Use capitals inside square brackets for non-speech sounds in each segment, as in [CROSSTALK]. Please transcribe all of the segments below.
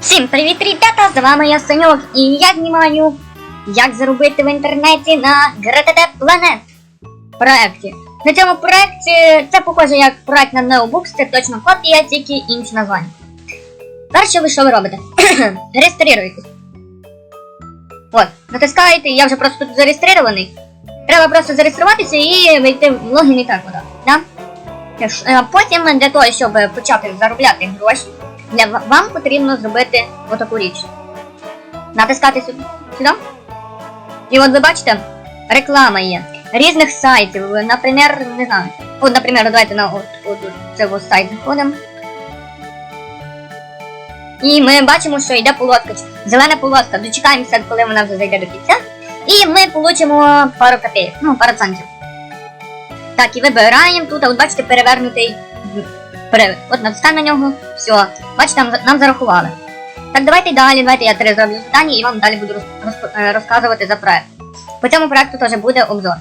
Всім привіт, ребята! З вами я Саньок, і я знімаю, як заробити в інтернеті на GRTT Planet проекті. На цьому проекті це похоже як проект на Neobooks, це точно копія, тільки інші названня. Перше ви що ви робите? [CLEARS THROAT] Реєструєтесь. От, натискаєте, я вже просто тут зареєстрований. Треба просто зареєструватися і вийти в логін і так вода. Да? Е, Потім для того, щоб почати заробляти гроші, для вам потрібно зробити отаку річ. Натискати сюди. сюди. І от ви бачите, реклама є. Різних сайтів, наприклад, не знаю. От, наприклад, давайте на от, от, це сайт заходимо. І ми бачимо, що йде полоска. Зелена полоска. Дочекаємося, коли вона вже зайде до кінця. І ми получимо пару копійок, ну, пару центів. Так, і вибираємо тут, а от бачите, перевернутий Пере... От натискаємо на нього, все. Бачите, нам, нам зарахували. Так, давайте далі, давайте я три зроблю завдання і вам далі буду роз, роз- е, розказувати за проект. По цьому проекту теж буде обзор.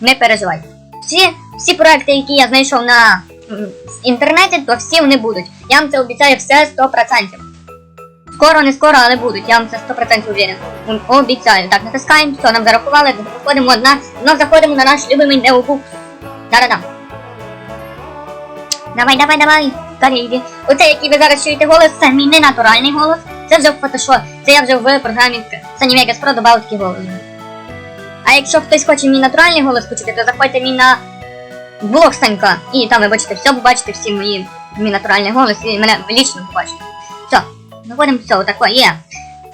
Не переживайте. Всі, всі проекти, які я знайшов на інтернеті, то всі вони будуть. Я вам це обіцяю все 100%. Скоро, не скоро, але будуть. Я вам це 100% уверен. Обіцяю. Так, натискаємо, все, нам зарахували, заходимо на, знов заходимо на наш любимий Neobook. Да-да-да. Давай, давай, давай. Скорее. Оце, який ви зараз чуєте голос, це мій ненатуральний голос. Це вже в Photoshop. Це я вже в програмі Vegas Pro додав такий голос. А якщо хтось хоче мій натуральний голос почути, то заходьте мій на блог Санька. І там ви бачите все, побачите всі мої мій натуральний голос і мене лічно побачите. Все, заходимо, все, отако, є.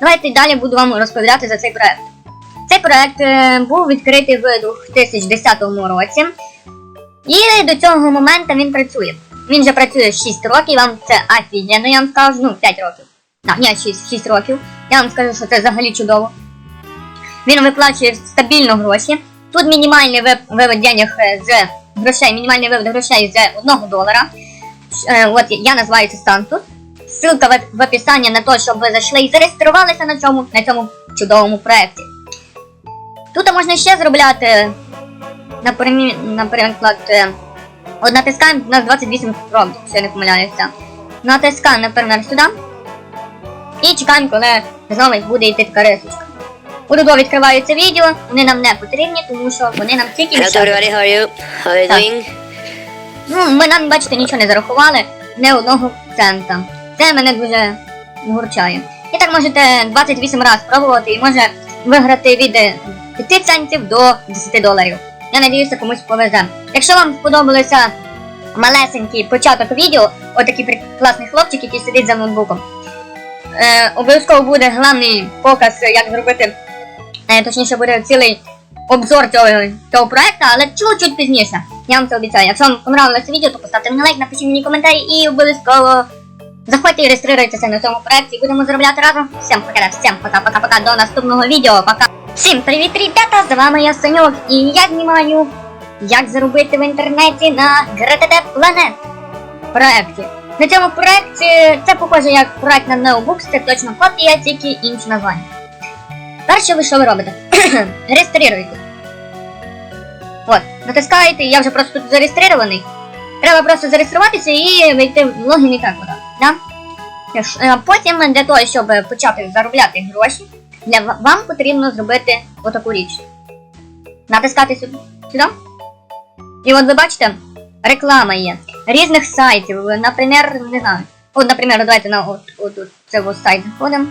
Давайте далі буду вам розповідати за цей проект. Цей проект е, був відкритий в 2010 році. І до цього моменту він працює. Він вже працює 6 років, вам це офігенно, я вам скажу, ну 5 років. Так, ні, 6, 6 років. Я вам скажу, що це взагалі чудово. Він виплачує стабільно гроші. Тут мінімальний вив- вивод е, з грошей, мінімальний вивод грошей з 1 долара. Е, От я називаю це стан тут. Ссылка в, описанні на те, щоб ви зайшли і зареєструвалися на цьому, на цьому чудовому проєкті. Тут можна ще зробляти, наприклад, е, От натискаємо на 28 робить, якщо я не помиляюся. Натискаємо, наприклад, сюди. І чекаємо, коли знову буде йти така рисочка. Удобо відкриваються відео, вони нам не потрібні, тому що вони нам тільки мішають. everybody, how are you? How are you doing? Ну, ми нам, бачите, нічого не зарахували, не одного цента. Це мене дуже гурчає. І так можете 28 разів спробувати і може виграти від е, 5 центів до 10 доларів. Я надіюся, комусь повезе. Якщо вам сподобалося малесенький початок відео, отакий класний хлопчик, який сидить за ноутбуком. Е, обов'язково буде головний показ, як зробити, е, точніше буде цілий обзор цього, цього проекту, але чуть-чуть пізніше. Я вам це обіцяю. Якщо вам понравилося відео, то поставте мені лайк, напишіть мені коментарі і обов'язково заходьте і реєструйтеся на цьому проекті. Будемо заробляти разом. Всім пока, всім пока-пока-пока до наступного відео. Пока. Всім привіт, ребята! З вами я Саньок, і я знімаю, як заробити в інтернеті на GRTT Planet проекті. На цьому проекті це похоже як проект на Neobooks, це точно копія, тільки інші названня. Перше ви що ви робите? [CLEARS THROAT] Реєструєтесь. От, натискаєте, я вже просто тут зареєстрований. Треба просто зареєструватися і вийти в логін і так. Да? Потім для того, щоб почати заробляти гроші, для вам потрібно зробити отаку річ. Натискати сюди. сюди. І от ви бачите, реклама є. Різних сайтів, наприклад, не знаю. От, наприклад, давайте на от, от, от цей сайт заходимо.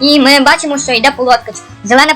І ми бачимо, що йде полотка. Зелена